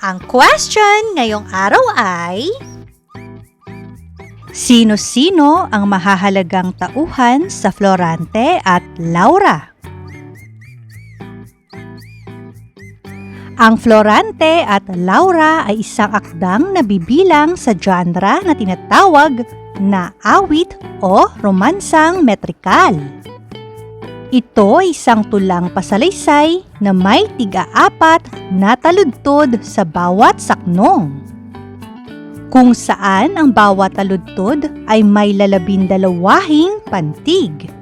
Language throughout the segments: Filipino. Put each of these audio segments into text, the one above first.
Ang question ngayong araw ay... Sino-sino ang mahahalagang tauhan sa Florante at Laura? Ang Florante at Laura ay isang akdang nabibilang sa genre na tinatawag na awit o romansang metrikal. Ito ay isang tulang pasalaysay na may tiga-apat na taludtod sa bawat saknong. Kung saan ang bawat taludtod ay may lalabindalawahing pantig.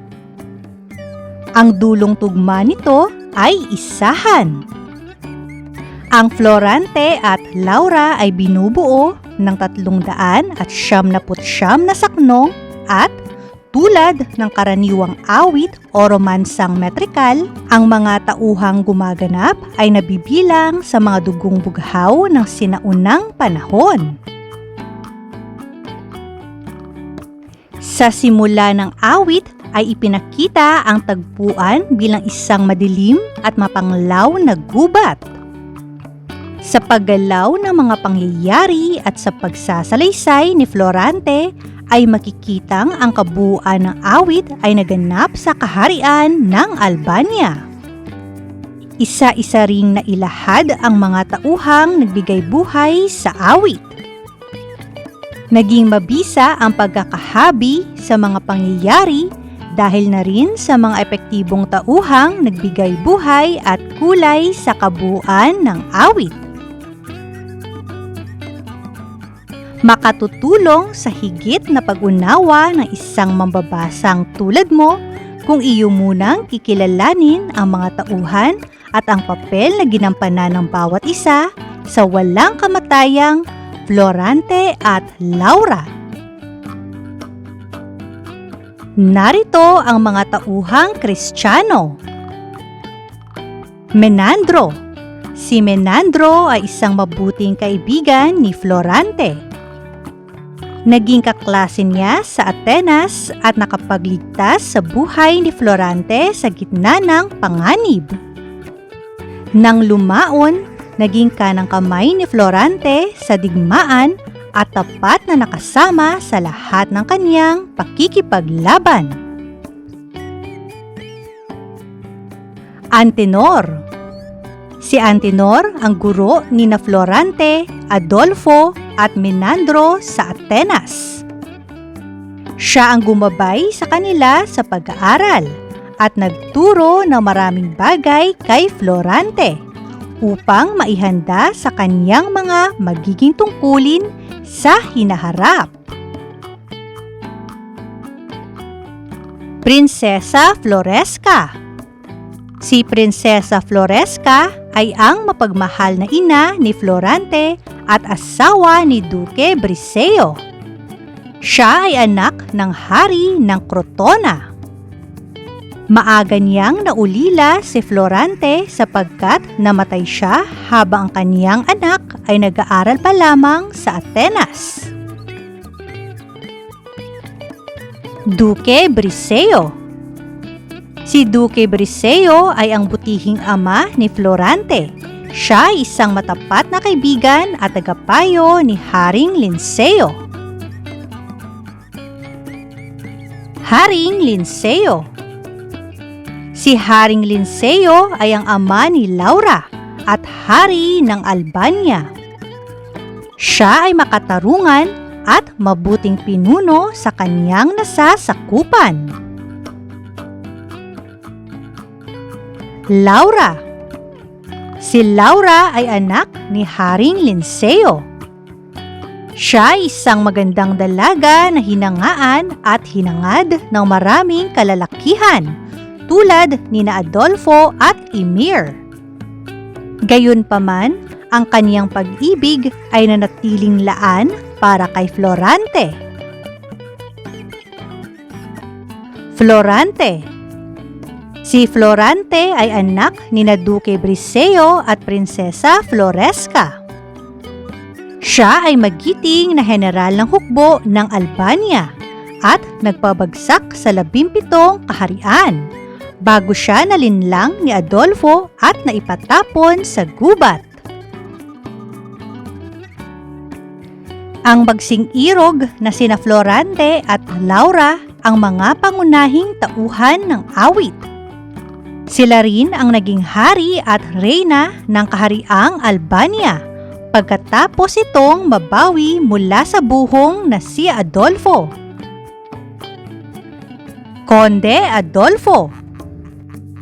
Ang dulong tugma nito ay isahan. Ang Florante at Laura ay binubuo ng tatlong daan at siyam na saknong at tulad ng karaniwang awit o romansang metrikal, ang mga tauhang gumaganap ay nabibilang sa mga dugong bughaw ng sinaunang panahon. Sa simula ng awit ay ipinakita ang tagpuan bilang isang madilim at mapanglaw na gubat. Sa paggalaw ng mga pangyayari at sa pagsasalaysay ni Florante ay makikitang ang kabuuan ng awit ay naganap sa kaharian ng Albania. Isa-isa ring nailahad ang mga tauhang nagbigay buhay sa awit. Naging mabisa ang pagkakahabi sa mga pangyayari dahil na rin sa mga epektibong tauhang nagbigay buhay at kulay sa kabuuan ng awit. Makatutulong sa higit na pag-unawa ng isang mambabasang tulad mo kung iyo munang kikilalanin ang mga tauhan at ang papel na ginampanan ng bawat isa sa walang kamatayang Florante at Laura. Narito ang mga tauhang Kristiyano. Menandro Si Menandro ay isang mabuting kaibigan ni Florante. Naging kaklase niya sa Atenas at nakapagligtas sa buhay ni Florante sa gitna ng panganib. Nang lumaon, naging kanang kamay ni Florante sa digmaan at tapat na nakasama sa lahat ng kanyang pakikipaglaban. Antenor Si Antenor ang guro ni na Florante, Adolfo at Menandro sa Atenas. Siya ang gumabay sa kanila sa pag-aaral at nagturo ng maraming bagay kay Florante upang maihanda sa kanyang mga magiging tungkulin sa hinaharap. Prinsesa Floresca Si Prinsesa Floresca ay ang mapagmahal na ina ni Florante at asawa ni Duque Briseo. Siya ay anak ng hari ng Crotona. Maaga niyang naulila si Florante sapagkat namatay siya habang ang kaniyang anak ay nag-aaral pa lamang sa Atenas. Duque Briseo Si Duque Briseo ay ang butihing ama ni Florante. Siya ay isang matapat na kaibigan at tagapayo ni Haring Linceo. Haring Linceo Si Haring Linceo ay ang ama ni Laura at hari ng Albania. Siya ay makatarungan at mabuting pinuno sa kanyang nasasakupan. Laura Si Laura ay anak ni Haring Linceo. Siya ay isang magandang dalaga na hinangaan at hinangad ng maraming kalalakihan tulad ni na Adolfo at Emir. Gayunpaman, ang kaniyang pag-ibig ay nanatiling laan para kay Florante. Florante Si Florante ay anak ni na Duque Briseo at Prinsesa Floresca. Siya ay magiting na general ng hukbo ng Albania at nagpabagsak sa labimpitong kaharian bago siya nalinlang ni Adolfo at naipatapon sa gubat. Ang bagsing irog na sina Florante at Laura ang mga pangunahing tauhan ng awit. Sila rin ang naging hari at reyna ng kahariang Albania pagkatapos itong mabawi mula sa buhong na si Adolfo. Konde Adolfo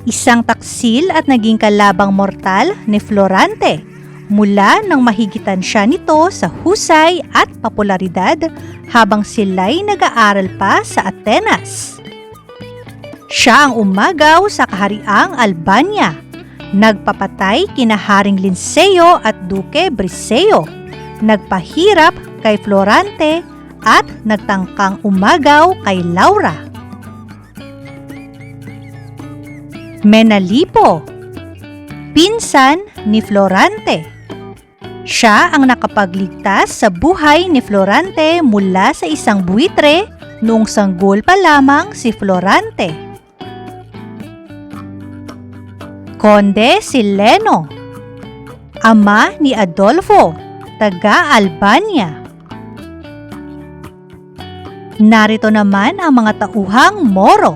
Isang taksil at naging kalabang mortal ni Florante mula nang mahigitan siya nito sa husay at popularidad habang sila'y nag-aaral pa sa Atenas. Siya ang umagaw sa kahariang Albania. Nagpapatay kina Haring Linceo at Duque Briseo. Nagpahirap kay Florante at nagtangkang umagaw kay Laura. Menalipo Pinsan ni Florante Siya ang nakapagligtas sa buhay ni Florante mula sa isang buitre noong sanggol pa lamang si Florante. Conde Sileno Ama ni Adolfo, taga Albania. Narito naman ang mga tauhang Moro.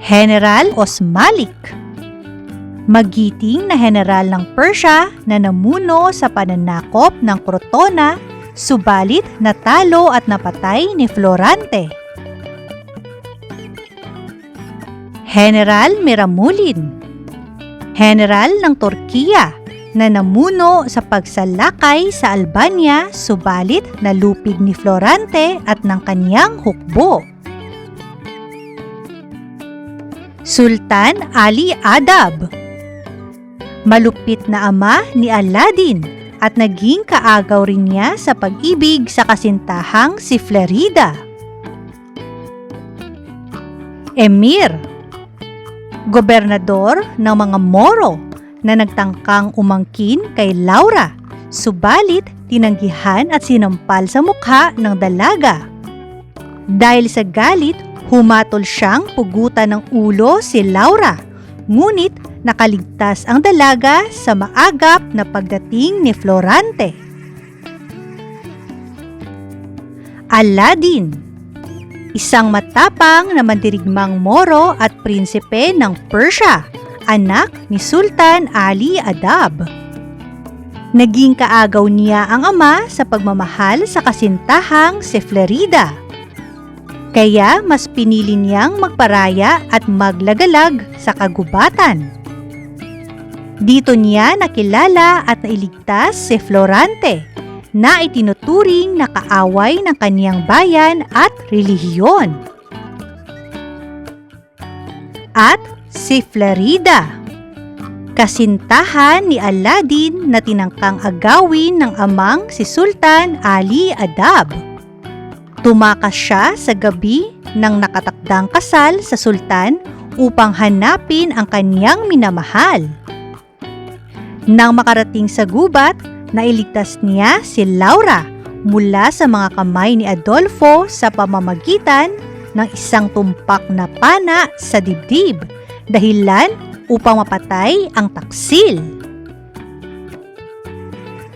General Osmalik Magiting na general ng Persia na namuno sa pananakop ng Crotona, subalit natalo at napatay ni Florante. General Miramulin General ng Turkiya na namuno sa pagsalakay sa Albania subalit nalupig ni Florante at ng kanyang hukbo. Sultan Ali Adab Malupit na ama ni Aladdin at naging kaagaw rin niya sa pag-ibig sa kasintahang si Flerida. Emir Gobernador ng mga Moro na nagtangkang umangkin kay Laura, subalit tinanggihan at sinampal sa mukha ng dalaga. Dahil sa galit, humatol siyang pugutan ng ulo si Laura, ngunit nakaligtas ang dalaga sa maagap na pagdating ni Florante. Aladdin Isang matapang na mandirigmang Moro at prinsipe ng Persia, anak ni Sultan Ali Adab. Naging kaagaw niya ang ama sa pagmamahal sa kasintahang si Flerida. Kaya mas pinili niyang magparaya at maglagalag sa kagubatan. Dito niya nakilala at nailigtas si Florante na itinuturing na kaaway ng kaniyang bayan at relihiyon. At si Flerida, kasintahan ni Aladdin na tinangkang agawin ng amang si Sultan Ali Adab. Tumakas siya sa gabi ng nakatakdang kasal sa sultan upang hanapin ang kaniyang minamahal. Nang makarating sa gubat, nailigtas niya si Laura mula sa mga kamay ni Adolfo sa pamamagitan ng isang tumpak na pana sa dibdib, dahilan upang mapatay ang taksil.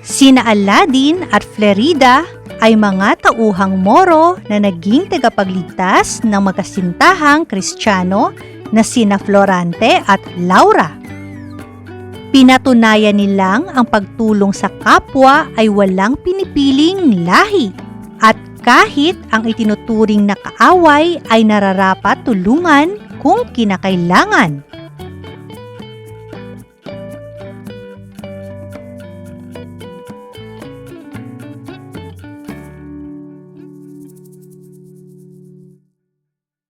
Sina Aladdin at Flerida ay mga tauhang Moro na naging tagapagligtas ng magkasintahang Kristiyano na sina Florante at Laura. Pinatunayan nilang ang pagtulong sa kapwa ay walang pinipiling lahi at kahit ang itinuturing na kaaway ay nararapat tulungan kung kinakailangan.